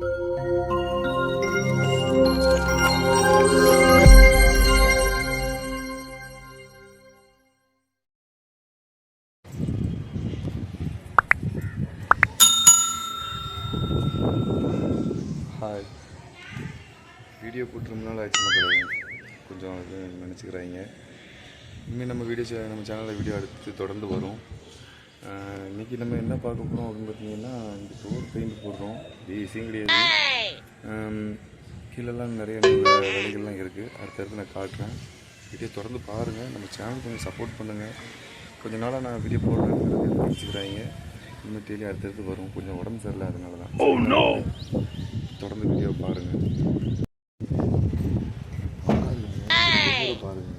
Hi video போட்டு ரொம்ப நாள் ஆச்சு மக்களே. கொஞ்சம் இது நினச்சிக்கிறாங்க இனிமேல் நம்ம வீடியோ சே- நம்ம சேனலில் வீடியோ அடுத்து தொடர்ந்து வரும். ஆஹ் இன்னைக்கு நம்ம என்ன பார்க்க போகிறோம் அப்படின்னு பார்த்தீங்கன்னா இந்த டோர் பெயிண்ட் போடுறோம். இது ஈஸியும் கிடையாது கீழெல்லாம் நிறைய வேலைகள்லாம் இருக்குது அடுத்தடுத்து நான் காட்டுறேன். வீடியோ தொடர்ந்து பாருங்கள் நம்ம சேனல் கொஞ்சம் சப்போர்ட் பண்ணுங்கள் கொஞ்ச நாளாக நான் வீடியோ போடுறேன் நினச்சிக்கிறாங்க. இன்னும் டெய்லி அடுத்தடுத்து வரும். கொஞ்சம் உடம்பு சரியில்லை அதனால தான் தொடர்ந்து வீடியோ பாருங்க. பாருங்க பாருங்க.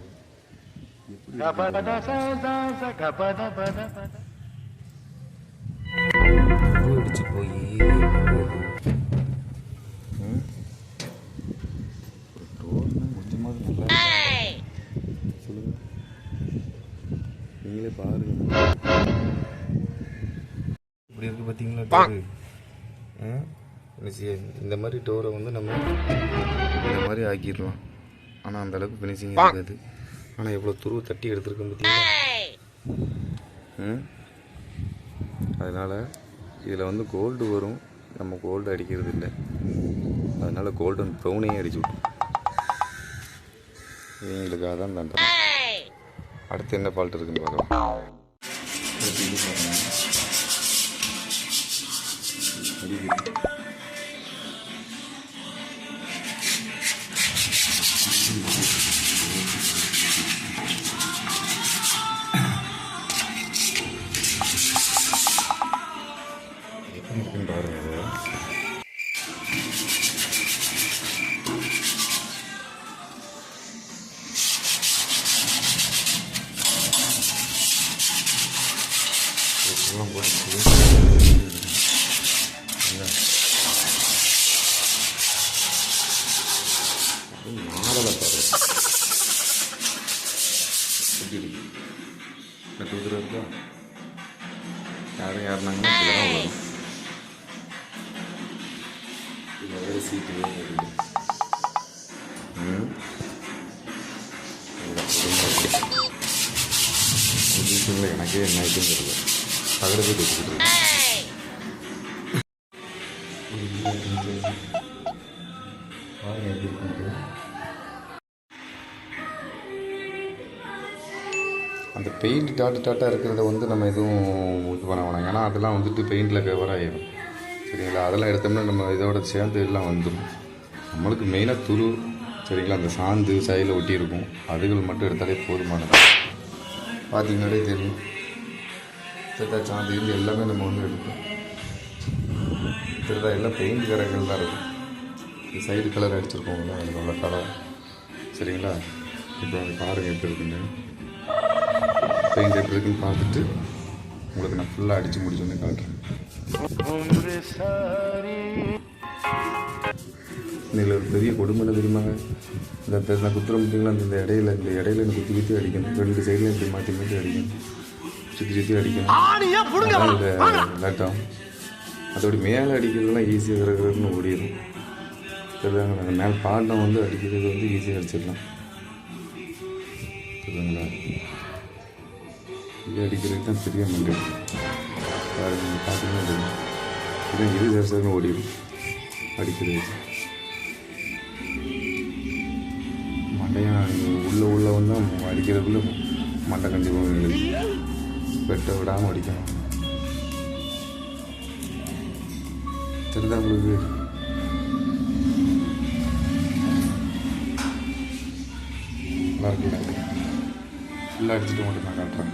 எப்படி அடிச்சு போய் நீங்களே பாருங்க இப்படி இருக்கு பார்த்தீங்களா செய்ய? இந்த மாதிரி டோரை வந்து நம்ம இந்த மாதிரி ஆக்கிடலாம் ஆனால் அந்த அளவுக்கு ஃபினிஷிங் இருக்காது ஆனால் எவ்வளோ துருவ தட்டி எடுத்திருக்கோம் பார்த்தீங்களா ம் அதனால் இதில் வந்து கோல்டு வரும். நம்ம கோல்டு அடிக்கிறது இல்லை. அதனால் கோல்டன் ப்ரௌனையும் அடிச்சு விட்டோம். இவங்களுக்காக தான் தண்டனை. அடுத்து என்ன ஃபால்ட் இருக்குன்னு பார்க்கலாம். இது இதில் வேறு எனக்கே என்ன ஆயிட்டுன்னு தெரியல இருக்கு. அந்த பெயிண்ட் டாட்டு டாட்டாக இருக்கிறத வந்து நம்ம எதுவும் இது பண்ண வேணாம் ஏன்னா அதெல்லாம் வந்துட்டு பெயிண்டில் கவர் ஆகிடும் சரிங்களா? அதெல்லாம் எடுத்தோம்னா நம்ம இதோட சேர்ந்து எல்லாம் வந்துடும் நம்மளுக்கு மெயினாக துரு சரிங்களா? அந்த சாந்து சைடில் ஒட்டி இருக்கும் அதுகள் மட்டும் எடுத்தாலே போதுமானது. பார்த்தீங்கன்னாலே தெரியும். திருத்தா சாந்து இருந்து எல்லாமே நம்ம வந்து எடுப்போம். திருத்தா எல்லாம் பெயிண்ட் கரைகள் தான் இருக்கும். இந்த சைடு கலர் அடிச்சிருக்கோம்ல அதனோட கலர் சரிங்களா? இப்போ அதை பாருங்கள் எப்படி இருக்குன்னு. பெயிண்ட் எப்படி இருக்குன்னு பார்த்துட்டு உங்களுக்கு நான் ஃபுல்லாக அடித்து முடிச்சோன்னே காட்டுறேன் இதில் ஒரு பெரிய கொடுமை தெரியுமாங்க? இந்த நான் குத்துற பார்த்தீங்களா? இந்த இடையில இந்த இடையில எனக்கு குத்தி குத்தி அடிக்கணும். ரெண்டு சைடில் இப்படி மாற்றி மாற்றி அடிக்கணும். சுற்றி சுற்றி அடிக்கணும். இந்த லேட்டாகும் அதோட மேலே அடிக்கிறதுலாம் ஈஸியாக இருக்கிறதுன்னு ஓடிடும் தெரியுதாங்க நாங்கள் மேலே பாட்டம் வந்து அடிக்கிறது வந்து ஈஸியாக அடிச்சிடலாம். தெரியுதுங்களா இது அடிக்கிறதுக்கு தான் பெரிய மண்டை. பாருங்க நீங்கள் பார்த்தீங்கன்னா தெரியும் இதான் இரு சரசரன்னு ஓடிடும் அடிக்கிறது மண்டையா உள்ளே உள்ள வந்து அடிக்கிறதுக்குள்ள மண்டை கண்டிப்பாக போகுது வெட்ட விடாமல் அடிக்கணும். தெரியுதா உங்களுக்கு நல்லா இருக்குல்ல ஃபுல்லாக அடிச்சுட்டு மட்டும் நான் காட்டுறேன்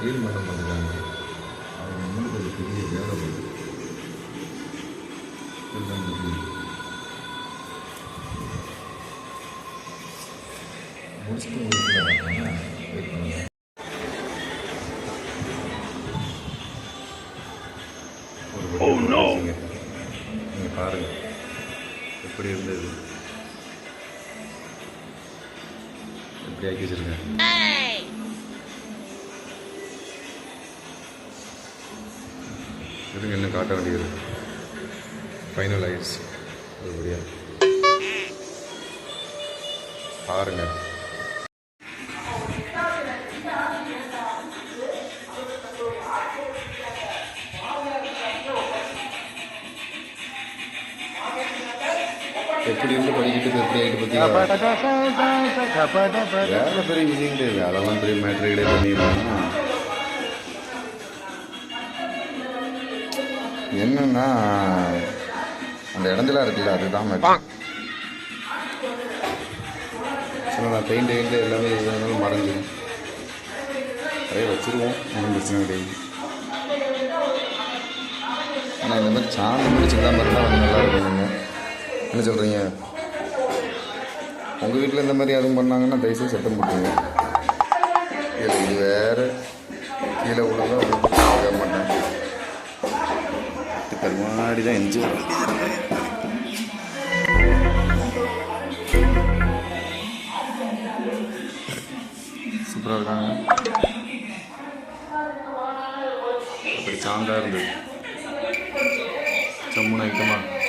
க்ளீன் பண்ண மாட்டேங்கிறாங்க அவங்க நம்மளுக்கு ஒரு பெரிய வேலை வருது முடிச்சுட்டு வெயிட் பண்ணுங்கள் நீங்கள் பாருங்கள் எப்படி இருந்தது எப்படி ஆக்கி வச்சுருக்கேன் இருங்க இன்னும் காட்ட வேண்டியது ஃபைனல் ஆயிடுச்சு. அதுபடியா பாருங்க. எப்படி இருந்து படிக்கிட்டு எப்படி ஆகிட்டு பார்த்தீங்களா வேலை பெரிய விஷயம் கிடையாது அதெல்லாம் பெரிய மேட்ரு கிடையாது. பண்ணிடுறாங்கன்னா என்னன்னா அந்த இடத்துல இருக்குல்ல அதுதான் சொன்னா பெயிண்ட் பெயிண்ட் எல்லாமே இருந்தாலும் மறைஞ்சு. நிறைய வச்சுருவோம் ஒன்றும் பிரச்சனை கிடையாது ஆனால் இந்த மாதிரி சாணம் முடிச்சுக்கலாம் இருந்தால் கொஞ்சம் நல்லா இருக்குங்க என்ன சொல்கிறீங்க உங்கள் வீட்டில் இந்த மாதிரி அதுவும் பண்ணாங்கன்னா தயவுசெய்து சத்தம் போட்டுருங்க. இது வேறு கீழே விழுந்தா கருமாடி தான் என்ஜாய் சூப்பராக இருக்காங்க. அப்படி சாந்தா இருந்தது சம்முன ஐட்டமாக